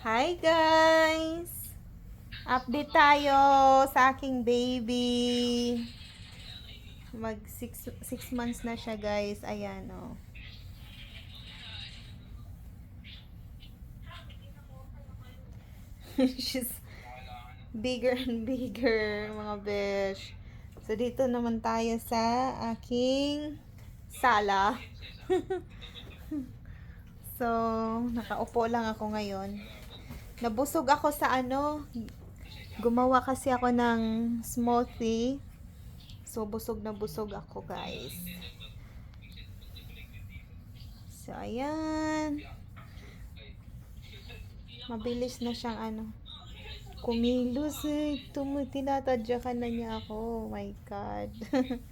Hi guys! Update tayo sa aking baby. Mag 6 months na siya guys. Ayan oh. She's bigger and bigger mga besh. So dito naman tayo sa aking sala. so, nakaupo lang ako ngayon. Nabusog ako sa ano, gumawa kasi ako ng smoothie. So, busog na busog ako, guys. So, ayan. Mabilis na siyang ano, kumilos eh. Tum- tinatadyakan na niya ako. Oh my God.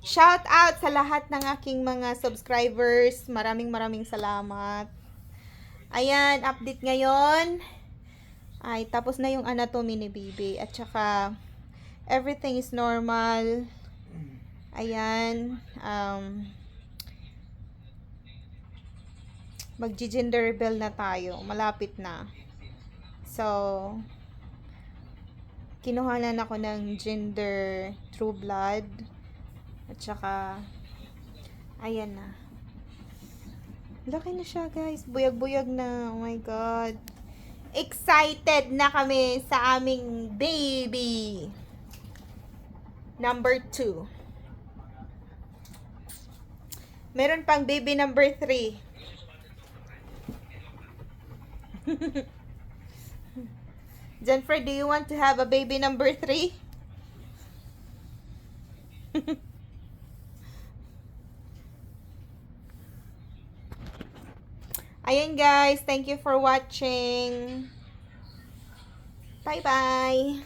Shout out sa lahat ng aking mga subscribers. Maraming maraming salamat. Ayan, update ngayon. Ay, tapos na yung anatomy ni baby. At saka, everything is normal. Ayan. Um, mag-gender reveal na tayo. Malapit na. So, kinuhanan ako ng gender true blood. At saka, ayan na. Laki na siya, guys. Buyag-buyag na. Oh my God. Excited na kami sa aming baby. Number two. Meron pang baby number three. Jennifer, do you want to have a baby number three? Ayan guys, thank you for watching. Bye-bye.